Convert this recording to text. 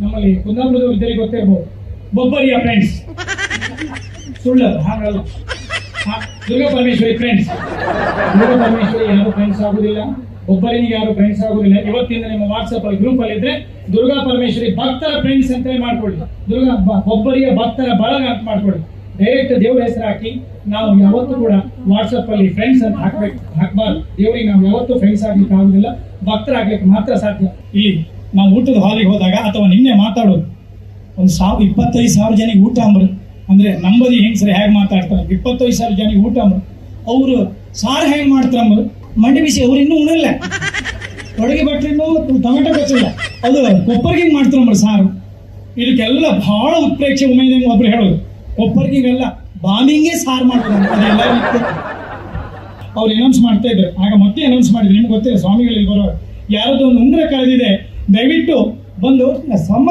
ನಮ್ಮಲ್ಲಿ ಕುಂದಾಪುರದ ವಿದ್ಯಾರ್ಥಿ ಗೊತ್ತಿರಬಹುದು ಬೊಬ್ಬರಿಯ ಫ್ರೆಂಡ್ಸ್ ಸುಳ್ಳು ಹಾಗಲ್ಲ. ದುರ್ಗಾ ಪರಮೇಶ್ವರಿ ಫ್ರೆಂಡ್ಸ್ ದುರ್ಗಾ ಪರಮೇಶ್ವರಿ ಯಾರು ಫ್ರೆಂಡ್ಸ್ ಆಗುದಿಲ್ಲ? ಒಬ್ಬರಿಗೆ ಯಾರು ಫ್ರೆಂಡ್ಸ್ ಆಗುದಿಲ್ಲ? ಇವತ್ತಿಂದ ನಿಮ್ಮ ವಾಟ್ಸ್ಆಪ್ ಅಲ್ಲಿ ಗ್ರೂಪ್ ಅಲ್ಲಿ ಇದ್ರೆ ದುರ್ಗಾ ಪರಮೇಶ್ವರಿ ಭಕ್ತರ ಫ್ರೆಂಡ್ಸ್ ಅಂತ ಮಾಡ್ಕೊಳ್ಳಿ. ದುರ್ಗಾ ಒಬ್ಬರಿಯ ಭಕ್ತರ ಬಳಗ ಅಂತ ಮಾಡ್ಕೊಳ್ಳಿ. ಡೈರೆಕ್ಟ್ ದೇವ್ರ ಹೆಸರು ಹಾಕಿ ನಾವು ಯಾವತ್ತೂ ಕೂಡ ವಾಟ್ಸಪ್ ಅಲ್ಲಿ ಫ್ರೆಂಡ್ಸ್ ಅಂತ ಹಾಕ್ಬೇಕು, ಹಾಕ್ಬಾರ್ದು. ದೇವರಿಗೆ ನಾವು ಯಾವತ್ತೂ ಫ್ರೆಂಡ್ಸ್ ಆಗ್ಲಿಕ್ಕೆ ಆಗುದಿಲ್ಲ. ಭಕ್ತರಾಗ್ಲಿಕ್ಕೆ ಮಾತ್ರ ಸಾಧ್ಯ. ಇಲ್ಲಿ ನಾವು ಊಟದ ಹಾಲಿಗೆ ಹೋದಾಗ ಅಥವಾ ನಿನ್ನೆ ಮಾತಾಡೋದು, ಒಂದು ಸಾವಿರ, ಇಪ್ಪತ್ತೈದು ಸಾವಿರ ಜನಿಗೆ ಊಟ ಅಂಬ್ರು ಅಂದ್ರೆ ನಂಬದಿ ಹೆಂಗಸರು ಹೇಗೆ ಮಾತಾಡ್ತಾರೆ? ಇಪ್ಪತ್ತೈದು ಸಾವಿರ ಜನಿಗೆ ಊಟ ಅಂಬ್ರು ಅವರು ಸಾರು ಹೇಗೆ ಮಾಡ್ತಾರೆ ಅಂಬರು ಮಂಡಿ ಬಿಸಿ, ಅವ್ರು ಇನ್ನೂ ಉಣಲ್ಲ. ಭಟ್ರು ಇನ್ನೂ ಟೊಮೆಟೊ ಗೊತ್ತಿಲ್ಲ ಅದು ಕೊಪ್ಪರ್ಗಿಂಗ್ ಮಾಡ್ತಾರೆ ಅಂಬ್ರು ಸಾರು. ಇದಕ್ಕೆಲ್ಲ ಬಹಳ ಉತ್ಪ್ರೇಕ್ಷೆ ಉಮೇದ ಒಬ್ರು ಹೇಳೋದು. ಕೊಪ್ಪರಿಗೆಲ್ಲ ಬಾಂಬಿಂಗೇ ಸಾರು ಮಾಡ್ತಾರೆ. ಅವ್ರು ಅನೌನ್ಸ್ ಮಾಡ್ತಾ ಇದ್ರು. ಆಗ ಮತ್ತೆ ಅನೌನ್ಸ್ ಮಾಡಿದ್ರು. ನಿಮ್ಗೆ ಗೊತ್ತಿಲ್ಲ, ಸ್ವಾಮಿಗಳು ಬರೋ ಯಾರದೋ ಒಂದು ಉಂಗ್ರ ಕಳೆದಿದೆ. ದಯವಿಟ್ಟು ಬಂದು ಸಮ